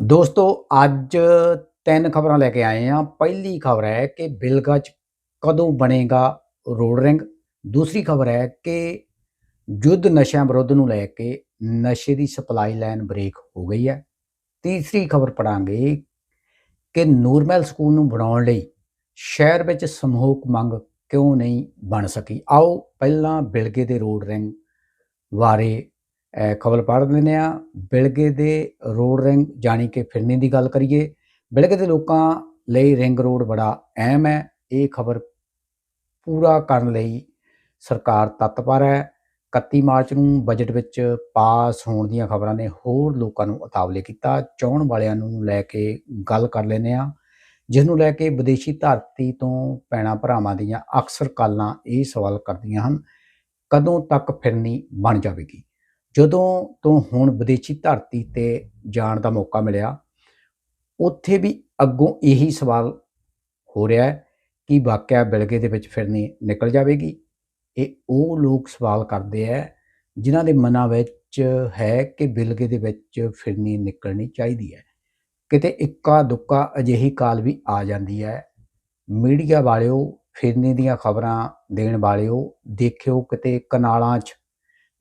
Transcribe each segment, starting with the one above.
ਦੋਸਤੋ, ਅੱਜ ਤਿੰਨ ਖਬਰਾਂ ਲੈ ਕੇ ਆਏ ਹਾਂ। ਪਹਿਲੀ ਖਬਰ ਹੈ ਕਿ ਬਿਲਗਾ 'ਚ ਕਦੋਂ ਬਣੇਗਾ ਰੋਡ ਰਿੰਗ? ਦੂਸਰੀ ਖਬਰ ਹੈ ਕਿ ਯੁੱਧ ਨਸ਼ਿਆਂ ਵਿਰੁੱਧ ਨੂੰ ਲੈ ਕੇ ਨਸ਼ੇ ਦੀ ਸਪਲਾਈ ਲਾਈਨ ਬ੍ਰੇਕ ਹੋ ਗਈ ਹੈ। ਤੀਸਰੀ ਖਬਰ ਪੜਾਂਗੇ ਕਿ ਨੂਰਮਹਿਲ ਸਕੂਲ ਨੂੰ ਬਣਾਉਣ ਲਈ ਸ਼ਹਿਰ ਵਿੱਚ ਸਮੂਹਕ ਮੰਗ ਕਿਉਂ ਨਹੀਂ ਬਣ ਸਕੀ? ਆਓ ਪਹਿਲਾਂ ਬਿਲਗੇ ਦੇ ਰੋਡ ਰਿੰਗ ਬਾਰੇ ਖਬਰ ਪੜ੍ਹ ਲੈਂਦੇ ਆ ਬਿਲਗੇ ਦੇ ਰੋਡ ਰਿੰਗ ਜਾਣੀ ਕਿ ਫਿਰਨੀ ਦੀ ਗੱਲ ਕਰੀਏ, ਬਿਲਗੇ ਦੇ ਲੋਕਾਂ ਲਈ ਰਿੰਗ ਰੋਡ ਬੜਾ ਅਹਿਮ ਹੈ। ਇਹ ਖਬਰ ਪੂਰਾ ਕਰਨ ਲਈ ਸਰਕਾਰ ਤਤਪਰ ਹੈ। 31 ਮਾਰਚ ਨੂੰ ਬਜਟ ਵਿੱਚ ਪਾਸ ਹੋਣ ਦੀਆਂ ਖਬਰਾਂ ਨੇ ਹੋਰ ਲੋਕਾਂ ਨੂੰ ਉਤਾਵਲੇ ਕੀਤਾ। ਚਾਹਣ ਵਾਲਿਆਂ ਨੂੰ ਲੈ ਕੇ ਗੱਲ ਕਰ ਲੈਂਦੇ ਆ ਜਿਸ ਨੂੰ ਲੈ ਕੇ ਵਿਦੇਸ਼ੀ ਧਰਤੀ ਤੋਂ ਪੈਣਾ ਭਰਾਵਾਂ ਦੀਆਂ ਅਕਸਰ ਕਾਲਾਂ ਇਹ ਸਵਾਲ ਕਰਦੀਆਂ ਹਨ, ਕਦੋਂ ਤੱਕ ਫਿਰਨੀ ਬਣ ਜਾਵੇਗੀ? ਜਦੋਂ ਤੋਂ ਹੁਣ ਵਿਦੇਸ਼ੀ ਧਰਤੀ ਤੇ ਜਾਣ ਦਾ ਮੌਕਾ ਮਿਲਿਆ, ਉੱਥੇ ਵੀ ਅੱਗੋਂ ਇਹੀ ਸਵਾਲ ਹੋ ਰਿਹਾ ਹੈ ਕਿ ਵਾਕਿਆ ਬਿਲਗੇ ਦੇ ਵਿੱਚ ਫਿਰਨੀ ਨਿਕਲ ਜਾਵੇਗੀ। ਇਹ ਉਹ ਲੋਕ ਸਵਾਲ ਕਰਦੇ ਆ ਜਿਨ੍ਹਾਂ ਦੇ ਮਨਾਂ ਵਿੱਚ ਹੈ ਕਿ ਬਿਲਗੇ ਦੇ ਵਿੱਚ ਫਿਰਨੀ ਨਿਕਲਣੀ ਚਾਹੀਦੀ ਹੈ। ਕਿਤੇ ਇੱਕਾ ਦੁੱਕਾ ਅਜਿਹੀ ਕਾਲ ਵੀ ਆ ਜਾਂਦੀ ਹੈ। ਮੀਡੀਆ ਵਾਲਿਓ, ਫਿਰਨੀ ਦੀਆਂ ਖਬਰਾਂ ਦੇਣ ਵਾਲਿਓ, ਦੇਖਿਓ ਕਿਤੇ ਕਨਾਲਾਂ 'ਚ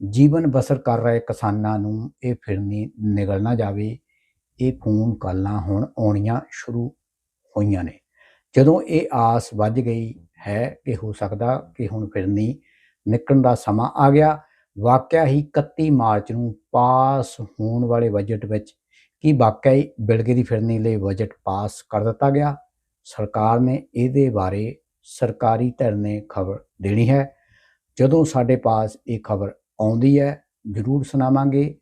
ਜੀਵਨ ਬਸਰ ਕਰ ਰਹੇ ਕਿਸਾਨਾਂ ਨੂੰ ਇਹ ਫਿਰਨੀ ਨਿਗਲ ਨਾ ਜਾਵੇ। ਇਹ ਫੋਨ ਕਾਲਾਂ ਹੁਣ ਆਉਣੀਆਂ ਸ਼ੁਰੂ ਹੋਈਆਂ ਨੇ। ਜਦੋਂ ਇਹ ਆਸ ਵੱਜ ਗਈ ਹੈ ਕਿ ਹੋ ਸਕਦਾ ਕਿ ਹੁਣ ਫਿਰਨੀ ਨਿਕਲਣ ਦਾ ਸਮਾਂ ਆ ਗਿਆ, ਵਾਕਿਆ ਹੀ 31 ਮਾਰਚ ਨੂੰ ਪਾਸ ਹੋਣ ਵਾਲੇ ਬਜਟ ਵਿੱਚ ਕੀ ਵਾਕਿਆ ਹੀ ਬਿਲਗੇ ਦੀ ਫਿਰਨੀ ਲਈ ਬਜਟ ਪਾਸ ਕਰ ਦਿੱਤਾ ਗਿਆ? ਸਰਕਾਰ ਨੇ ਇਹਦੇ ਬਾਰੇ ਸਰਕਾਰੀ ਧਿਰ ਨੇ ਖਬਰ ਦੇਣੀ ਹੈ। ਜਦੋਂ ਸਾਡੇ ਪਾਸ ਇਹ ਖਬਰ ਆਉਂਦੀ ਹੈ, ਜ਼ਰੂਰ ਸੁਣਾਵਾਂਗੇ।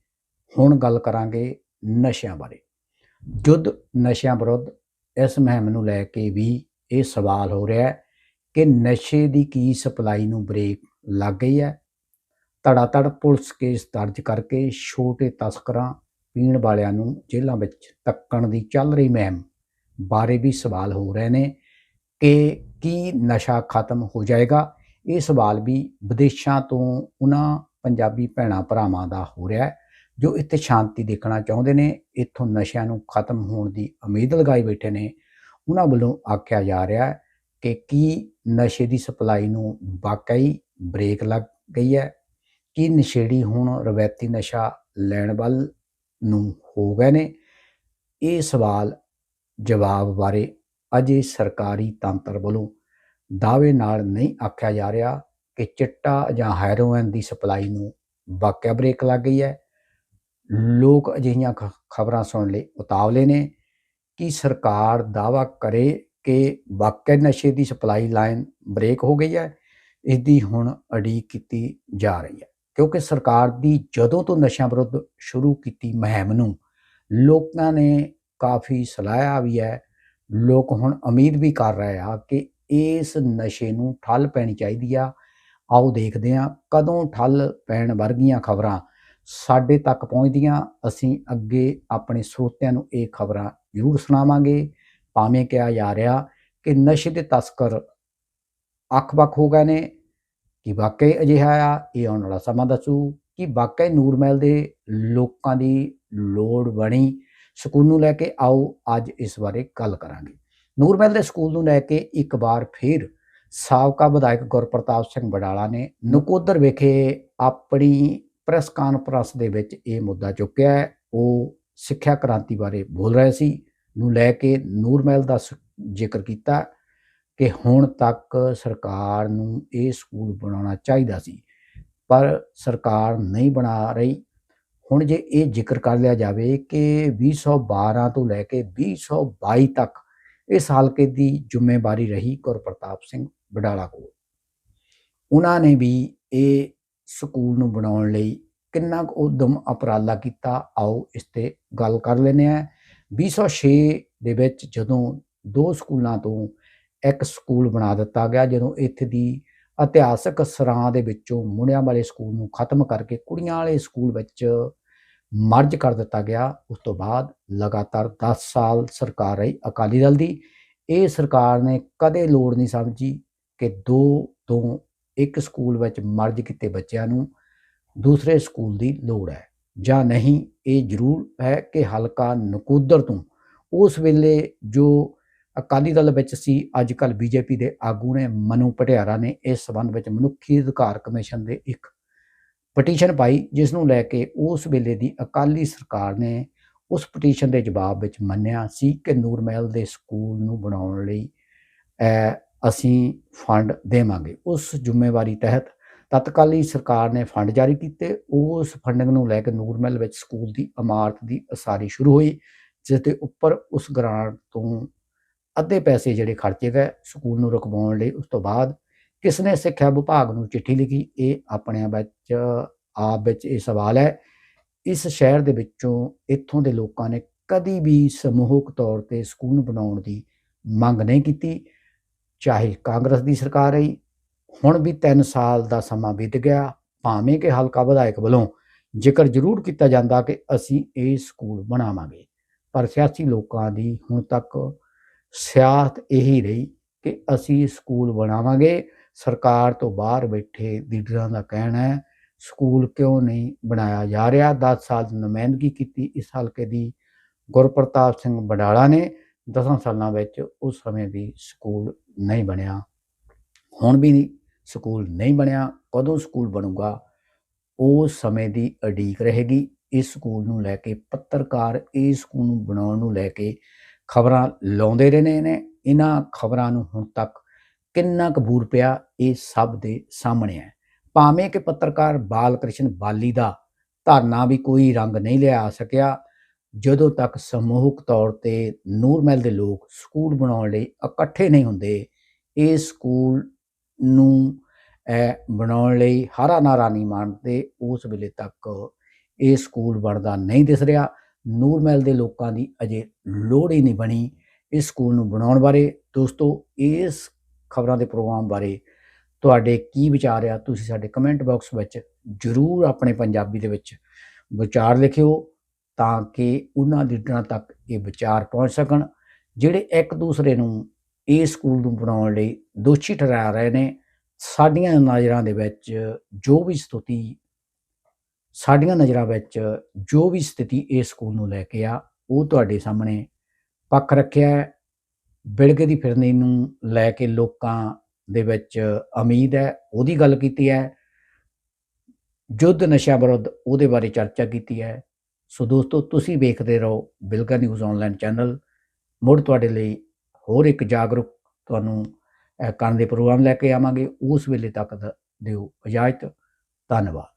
ਹੁਣ ਗੱਲ ਕਰਾਂਗੇ ਨਸ਼ਿਆਂ ਬਾਰੇ। ਜੁੱਧ ਨਸ਼ਿਆਂ ਵਿਰੁੱਧ ਇਸ ਮੁਹਿੰਮ ਨੂੰ ਲੈ ਕੇ ਵੀ ਇਹ ਸਵਾਲ ਹੋ ਰਿਹਾ ਹੈ ਕਿ ਨਸ਼ੇ ਦੀ ਕੀ ਸਪਲਾਈ ਨੂੰ ਬ੍ਰੇਕ ਲੱਗ ਗਈ ਹੈ। ਧੜਾ ਧੜ ਪੁਲਿਸ ਕੇਸ ਦਰਜ ਕਰਕੇ ਛੋਟੇ ਤਸਕਰਾਂ, ਪੀਣ ਵਾਲਿਆਂ ਨੂੰ ਜੇਲ੍ਹਾਂ ਵਿੱਚ ਤੱਕਣ ਦੀ ਚੱਲ ਰਹੀ ਮਹਿਮ ਬਾਰੇ ਵੀ ਸਵਾਲ ਹੋ ਰਹੇ ਨੇ ਕਿ ਕੀ ਨਸ਼ਾ ਖਤਮ ਹੋ ਜਾਏਗਾ। ਇਹ ਸਵਾਲ ਵੀ ਵਿਦੇਸ਼ਾਂ ਤੋਂ ਉਹਨਾਂ ਪੰਜਾਬੀ ਭੈਣਾਂ ਭਰਾਵਾਂ ਦਾ ਹੋ ਰਿਹਾ ਹੈ, ਜੋ ਇੱਥੇ ਸ਼ਾਂਤੀ ਦੇਖਣਾ ਚਾਹੁੰਦੇ ਨੇ, ਇੱਥੋਂ ਨਸ਼ਿਆਂ ਨੂੰ ਖਤਮ ਹੋਣ ਦੀ ਉਮੀਦ ਲਗਾਈ ਬੈਠੇ ਨੇ। ਉਹਨਾਂ ਵੱਲੋਂ ਆਖਿਆ ਜਾ ਰਿਹਾ ਹੈ ਕਿ ਕੀ ਨਸ਼ੇ ਦੀ ਸਪਲਾਈ ਨੂੰ ਵਾਕਈ ਬ੍ਰੇਕ ਲੱਗ ਗਈ ਹੈ? ਕੀ ਨਸ਼ੇੜੀ ਹੁਣ ਰਵਾਇਤੀ ਨਸ਼ਾ ਲੈਣ ਵੱਲ ਨੂੰ ਹੋ ਗਏ ਨੇ? ਇਹ ਸਵਾਲ ਜਵਾਬ ਬਾਰੇ ਅਜੇ ਸਰਕਾਰੀ ਤੰਤਰ ਵੱਲੋਂ ਦਾਅਵੇ ਨਾਲ ਨਹੀਂ ਆਖਿਆ ਜਾ ਰਿਹਾ। ਕਿ ਚਿੱਟਾ ਜਾਂ ਹੈਰੋਇਨ ਦੀ ਸਪਲਾਈ ਨੂੰ ਵਾਕਿਆ ਬ੍ਰੇਕ ਲੱਗ ਗਈ ਹੈ। ਲੋਕ ਅਜਿਹੀਆਂ ਖਬਰਾਂ ਸੁਣਨ ਲਈ ਉਤਾਵਲੇ ਨੇ ਕਿ ਸਰਕਾਰ ਦਾਵਾ ਕਰੇ ਕਿ ਵਾਕਿਆ ਨਸ਼ੇ ਦੀ ਸਪਲਾਈ ਲਾਈਨ ਬ੍ਰੇਕ ਹੋ ਗਈ ਹੈ। ਇਸ ਦੀ ਹੁਣ ਅਡੀਕ ਕੀਤੀ ਜਾ ਰਹੀ ਹੈ ਕਿਉਂਕਿ ਸਰਕਾਰ ਦੀ ਜਦੋਂ ਤੋਂ ਨਸ਼ਿਆਂ ਵਿਰੁੱਧ ਸ਼ੁਰੂ ਕੀਤੀ ਮੁਹਿੰਮ ਨੂੰ ਲੋਕਾਂ ਨੇ ਕਾਫੀ ਸਲਾਹਿਆ ਵੀ ਹੈ। ਲੋਕ ਹੁਣ ਉਮੀਦ ਵੀ ਕਰ ਰਹੇ ਆ ਕਿ ਇਸ ਨਸ਼ੇ ਨੂੰ ਠੱਲ ਪੈਣੀ ਚਾਹੀਦੀ ਆ ਆਓ ਦੇਖਦੇ ਹਾਂ ਕਦੋਂ ਠੱਲ ਪੈਣ ਵਰਗੀਆਂ ਖਬਰਾਂ ਸਾਡੇ ਤੱਕ ਪਹੁੰਚਦੀਆਂ। ਅਸੀਂ ਅੱਗੇ ਆਪਣੇ ਸਰੋਤਿਆਂ ਨੂੰ ਇਹ ਖਬਰਾਂ ਜ਼ਰੂਰ ਸੁਣਾਵਾਂਗੇ। ਭਾਵੇਂ ਕਿਹਾ ਜਾ ਰਿਹਾ ਕਿ ਨਸ਼ੇ ਦੇ ਤਸਕਰ ਅੱਖ-ਬੱਖ ਹੋ ਗਏ ਨੇ। ਕਿ ਵਾਕਈ ਅਜਿਹਾ ਆ? ਇਹ ਆਉਣ ਵਾਲਾ ਸਮਾਂ ਦੱਸੂ ਕਿ ਵਾਕਈ ਨੂਰਮਹਿਲ ਦੇ ਲੋਕਾਂ ਦੀ ਲੋੜ ਬਣੀ। ਸਕੂਲ ਨੂੰ ਲੈ ਕੇ ਆਓ, ਅੱਜ ਇਸ ਬਾਰੇ ਗੱਲ ਕਰਾਂਗੇ। ਨੂਰਮਹਿਲ ਦੇ ਸਕੂਲ ਨੂੰ ਲੈ ਕੇ ਇੱਕ ਵਾਰ ਫਿਰ ਸਾਬਕਾ ਵਿਧਾਇਕ ਗੁਰਪ੍ਰਤਾਪ ਸਿੰਘ ਬਡਾਲਾ ਨੇ ਨਕੋਦਰ ਵਿਖੇ ਆਪਣੀ ਪ੍ਰੈਸ ਕਾਨਫਰੰਸ ਦੇ ਵਿੱਚ ਇਹ ਮੁੱਦਾ ਚੁੱਕਿਆ ਹੈ। ਉਹ ਸਿੱਖਿਆ ਕ੍ਰਾਂਤੀ ਬਾਰੇ ਬੋਲ ਰਹੇ ਸੀ, ਨੂੰ ਲੈ ਕੇ ਨੂਰਮਹਿਲ ਦਾ ਜ਼ਿਕਰ ਕੀਤਾ ਕਿ ਹੁਣ ਤੱਕ ਸਰਕਾਰ ਨੂੰ ਇਹ ਸਕੂਲ ਬਣਾਉਣਾ ਚਾਹੀਦਾ ਸੀ, ਪਰ ਸਰਕਾਰ ਨਹੀਂ ਬਣਾ ਰਹੀ। ਹੁਣ ਜੇ ਇਹ ਜ਼ਿਕਰ ਕਰ ਲਿਆ ਜਾਵੇ ਕਿ 2012 ਤੋਂ ਲੈ ਕੇ 2022 ਤੱਕ ਇਸ ਹਲਕੇ ਦੀ ਜ਼ਿੰਮੇਵਾਰੀ ਰਹੀ ਗੁਰਪ੍ਰਤਾਪ ਸਿੰਘ ਬਡਾਲਾ ਕੋਲ। ਉਹਨਾਂ ਨੇ ਵੀ ਇਹ ਸਕੂਲ ਨੂੰ ਬਣਾਉਣ ਲਈ ਕਿੰਨਾ ਕੁ ਉਦਮ ਉਪਰਾਲਾ ਕੀਤਾ। ਆਓ ਇਸ ਤੇ ਗੱਲ ਕਰ ਲੈਨੇ ਆ 2006 ਦੇ ਵਿੱਚ ਜਦੋਂ ਦੋ ਸਕੂਲਾਂ ਤੋਂ ਇੱਕ ਸਕੂਲ ਬਣਾ ਦਿੱਤਾ ਗਿਆ, ਜਦੋਂ ਇੱਥੇ ਦੀ ਇਤਿਹਾਸਕ ਸਰਾਂ ਦੇ ਵਿੱਚੋਂ ਮੁੰਡਿਆਂ ਵਾਲੇ ਸਕੂਲ ਨੂੰ ਖਤਮ ਕਰਕੇ ਕੁੜੀਆਂ ਵਾਲੇ ਸਕੂਲ ਵਿੱਚ ਮਰਜ ਕਰ ਦਿੱਤਾ ਗਿਆ, ਉਸ ਤੋਂ ਬਾਅਦ ਲਗਾਤਾਰ 10 ਸਾਲ ਸਰਕਾਰ ਰਹੀ ਅਕਾਲੀ ਦਲ ਦੀ। ਇਹ ਸਰਕਾਰ ਨੇ ਕਦੇ ਲੋੜ ਨਹੀਂ ਸਮਝੀ। ਕਿ ਦੋ ਤੋਂ ਇੱਕ ਸਕੂਲ ਵਿੱਚ ਮਰਜ ਕੀਤੇ ਬੱਚਿਆਂ ਨੂੰ ਦੂਸਰੇ ਸਕੂਲ ਦੀ ਲੋੜ ਹੈ। ਜਾਂ ਨਹੀਂ ਇਹ ਜ਼ਰੂਰ ਹੈ ਕਿ ਹਲਕਾ ਨਕੋਦਰ ਤੋਂ ਉਸ ਵੇਲੇ ਜੋ ਅਕਾਲੀ ਦਲ ਵਿੱਚ ਸੀ ਅੱਜ ਕੱਲ ਬੀਜੇਪੀ ਦੇ ਆਗੂ ਨੇ ਮਨੂ ਪਟਿਆਰਾ ਨੇ ਇਸ ਸਬੰਧ ਵਿੱਚ ਮਨੁੱਖੀ ਅਧਿਕਾਰ ਕਮਿਸ਼ਨ ਦੇ ਇੱਕ ਪਟੀਸ਼ਨ ਪਾਈ ਜਿਸ ਨੂੰ ਲੈ ਕੇ ਉਸ ਵੇਲੇ ਦੀ ਅਕਾਲੀ ਸਰਕਾਰ ਨੇ ਉਸ ਪਟੀਸ਼ਨ ਦੇ ਜਵਾਬ ਵਿੱਚ ਮੰਨਿਆ ਸੀ ਕਿ ਨੂਰਮਹਿਲ ਦੇ ਸਕੂਲ ਨੂੰ ਬਣਾਉਣ ਲਈ ਅਹ, ਅਸੀਂ ਫੰਡ ਦੇਵਾਂਗੇ। ਉਸ ਜ਼ਿੰਮੇਵਾਰੀ ਤਹਿਤ ਤਤਕਾਲੀ ਸਰਕਾਰ ਨੇ ਫੰਡ ਜਾਰੀ ਕੀਤੇ। ਉਸ ਫੰਡਿੰਗ ਨੂੰ ਲੈ ਕੇ ਨੂਰਮਹਿਲ ਵਿੱਚ ਸਕੂਲ ਦੀ ਇਮਾਰਤ ਦੀ ਉਸਾਰੀ ਸ਼ੁਰੂ ਹੋਈ ਜਿਸ ਦੇ ਉੱਪਰ ਉਸ ਗ੍ਰਾਂਟ ਤੋਂ ਅੱਧੇ ਪੈਸੇ ਜਿਹੜੇ ਖਰਚੇ ਗਏ ਸਕੂਲ ਨੂੰ ਰੁਕਵਾਉਣ ਲਈ। ਉਸ ਤੋਂ ਬਾਅਦ ਕਿਸ ਨੇ ਸਿੱਖਿਆ ਵਿਭਾਗ ਨੂੰ ਚਿੱਠੀ ਲਿਖੀ, ਇਹ ਆਪਣੇ ਵਿੱਚ, ਆਪ ਵਿੱਚ ਇਹ ਸਵਾਲ ਹੈ। ਇਸ ਸ਼ਹਿਰ ਦੇ ਵਿੱਚੋਂ ਇੱਥੋਂ ਦੇ ਲੋਕਾਂ ਨੇ ਕਦੀ ਵੀ ਸਮੂਹਕ ਤੌਰ ਤੇ ਸਕੂਲ ਬਣਾਉਣ ਦੀ ਮੰਗ ਨਹੀਂ ਕੀਤੀ। ਚਾਹੇ ਕਾਂਗਰਸ ਦੀ ਸਰਕਾਰ ਰਹੀ, ਹੁਣ ਵੀ 3 ਸਾਲ ਦਾ ਸਮਾਂ ਬੀਤ ਗਿਆ, ਭਾਵੇਂ ਕਿ ਹਲਕਾ ਵਿਧਾਇਕ ਵੱਲੋਂ ਜ਼ਿਕਰ ਜ਼ਰੂਰ ਕੀਤਾ ਜਾਂਦਾ ਕਿ ਅਸੀਂ ਇਹ ਸਕੂਲ ਬਣਾਵਾਂਗੇ। ਪਰ ਸਿਆਸੀ ਲੋਕਾਂ ਦੀ ਹੁਣ ਤੱਕ ਸਿਆਸਤ ਇਹੀ ਰਹੀ ਕਿ ਅਸੀਂ ਸਕੂਲ ਬਣਾਵਾਂਗੇ। ਸਰਕਾਰ ਤੋਂ ਬਾਹਰ ਬੈਠੇ ਲੀਡਰਾਂ ਦਾ ਕਹਿਣਾ ਹੈ, ਸਕੂਲ ਕਿਉਂ ਨਹੀਂ ਬਣਾਇਆ ਜਾ ਰਿਹਾ? 10 ਸਾਲ ਦੀ ਨੁਮਾਇੰਦਗੀ ਕੀਤੀ ਇਸ ਹਲਕੇ ਦੀ ਗੁਰਪ੍ਰਤਾਪ ਸਿੰਘ ਬਡਾਲਾ ਨੇ। 10 ਸਾਲਾਂ ਵਿੱਚ ਉਸ ਸਮੇਂ ਵੀ ਸਕੂਲ ਨਹੀਂ ਬਣਿਆ। ਹੁਣ ਵੀ ਨਹੀਂ ਸਕੂਲ ਨਹੀਂ ਬਣਿਆ। ਕਦੋਂ ਸਕੂਲ ਬਣੂਗਾ? ਉਸ ਸਮੇਂ ਦੀ ਅਡੀਕ ਰਹੇਗੀ। ਇਸ ਸਕੂਲ ਨੂੰ ਲੈ ਕੇ ਪੱਤਰਕਾਰ ਇਸ ਸਕੂਲ ਨੂੰ ਬਣਾਉਣ ਨੂੰ ਲੈ ਕੇ ਖਬਰਾਂ ਲਾਉਂਦੇ ਰਹੇ ਨੇ। ਇਹਨਾਂ ਖਬਰਾਂ ਨੂੰ ਹੁਣ ਤੱਕ ਕਿੰਨਾ ਕਬੂਰ ਪਿਆ, ਇਹ ਸਭ ਦੇ ਸਾਹਮਣੇ ਹੈ। ਭਾਵੇਂ ਕਿ ਪੱਤਰਕਾਰ ਬਾਲ ਕ੍ਰਿਸ਼ਨ ਬਾਲੀ ਦਾ ਧਰਨਾ ਵੀ ਕੋਈ ਰੰਗ ਨਹੀਂ ਲਿਆ ਸਕਿਆ ਜਦੋਂ ਤੱਕ ਸਮੂਹਕ ਤੌਰ ਤੇ ਨੂਰਮਹਿਲ ਦੇ ਲੋਕ ਸਕੂਲ ਬਣਾਉਣ ਲਈ ਇਕੱਠੇ ਨਹੀਂ ਹੁੰਦੇ, ਇਹ ਸਕੂਲ ਨੂੰ ਬਣਾਉਣ ਲਈ ਹਰਾ ਨਾਰਾ ਨਹੀਂ ਮੰਨਦੇ ਉਸ ਵੇਲੇ ਤੱਕ ਇਹ ਸਕੂਲ ਬਣਦਾ ਨਹੀਂ ਦਿਸ ਰਿਹਾ। ਨੂਰਮਹਿਲ ਦੇ ਲੋਕਾਂ ਦੀ ਅਜੇ ਲੋੜ ਹੀ ਨਹੀਂ ਬਣੀ ਇਸ ਸਕੂਲ ਨੂੰ ਬਣਾਉਣ ਬਾਰੇ। ਦੋਸਤੋ, ਇਸ ਖਬਰਾਂ ਦੇ ਪ੍ਰੋਗਰਾਮ ਬਾਰੇ ਤੁਹਾਡੇ ਕੀ ਵਿਚਾਰ ਆ, ਤੁਸੀਂ ਸਾਡੇ ਕਮੈਂਟ ਬਾਕਸ ਵਿੱਚ ਜਰੂਰ ਆਪਣੇ ਪੰਜਾਬੀ ਦੇ ਵਿੱਚ ਵਿਚਾਰ ਲਿਖਿਓ। ਤਾਂ ਕਿ ਉਹਨਾਂ ਲੀਡਰਾਂ ਤੱਕ ਇਹ ਵਿਚਾਰ ਪਹੁੰਚ ਸਕਣ। ਜਿਹੜੇ ਇੱਕ ਦੂਸਰੇ ਨੂੰ ਇਸ ਸਕੂਲ ਨੂੰ ਬਣਾਉਣ ਲਈ ਦੋਸ਼ੀ ਠਹਿਰਾ ਰਹੇ ਨੇ, ਸਾਡੀਆਂ ਨਜ਼ਰਾਂ ਦੇ ਵਿੱਚ ਜੋ ਵੀ ਸਥਿਤੀ, ਸਾਡੀਆਂ ਨਜ਼ਰਾਂ ਵਿੱਚ ਜੋ ਵੀ ਸਥਿਤੀ ਇਸ ਸਕੂਲ ਨੂੰ ਲੈ ਕੇ ਆ, ਉਹ ਤੁਹਾਡੇ ਸਾਹਮਣੇ ਪੱਖ ਰੱਖਿਆ ਹੈ। ਬਿਲਗੇ ਦੀ ਫਿਰਨੀ ਨੂੰ ਲੈ ਕੇ ਲੋਕਾਂ ਦੇ ਵਿੱਚ ਉਮੀਦ ਹੈ, ਉਹਦੀ ਗੱਲ ਕੀਤੀ ਹੈ। ਯੁੱਧ ਨਸ਼ਾ ਵਿਰੁੱਧ ਉਹਦੇ ਬਾਰੇ ਚਰਚਾ ਕੀਤੀ ਹੈ। ਸੋ ਦੋਸਤੋ, ਤੁਸੀਂ ਵੇਖਦੇ ਰਹੋ ਬਿਲਗਾ ਨਿਊਜ਼ ਆਨਲਾਈਨ ਚੈਨਲ ਮੁੜ ਤੁਹਾਡੇ ਲਈ ਹੋਰ ਇੱਕ ਜਾਗਰੂਕ ਤੁਹਾਨੂੰ ਕਰਨ ਦੇ ਪ੍ਰੋਗਰਾਮ ਲੈ ਕੇ ਆਵਾਂਗੇ। ਉਸ ਵੇਲੇ ਤੱਕ ਦ- ਦਿਓ ਇਜਾਜ਼ਤ। ਧੰਨਵਾਦ।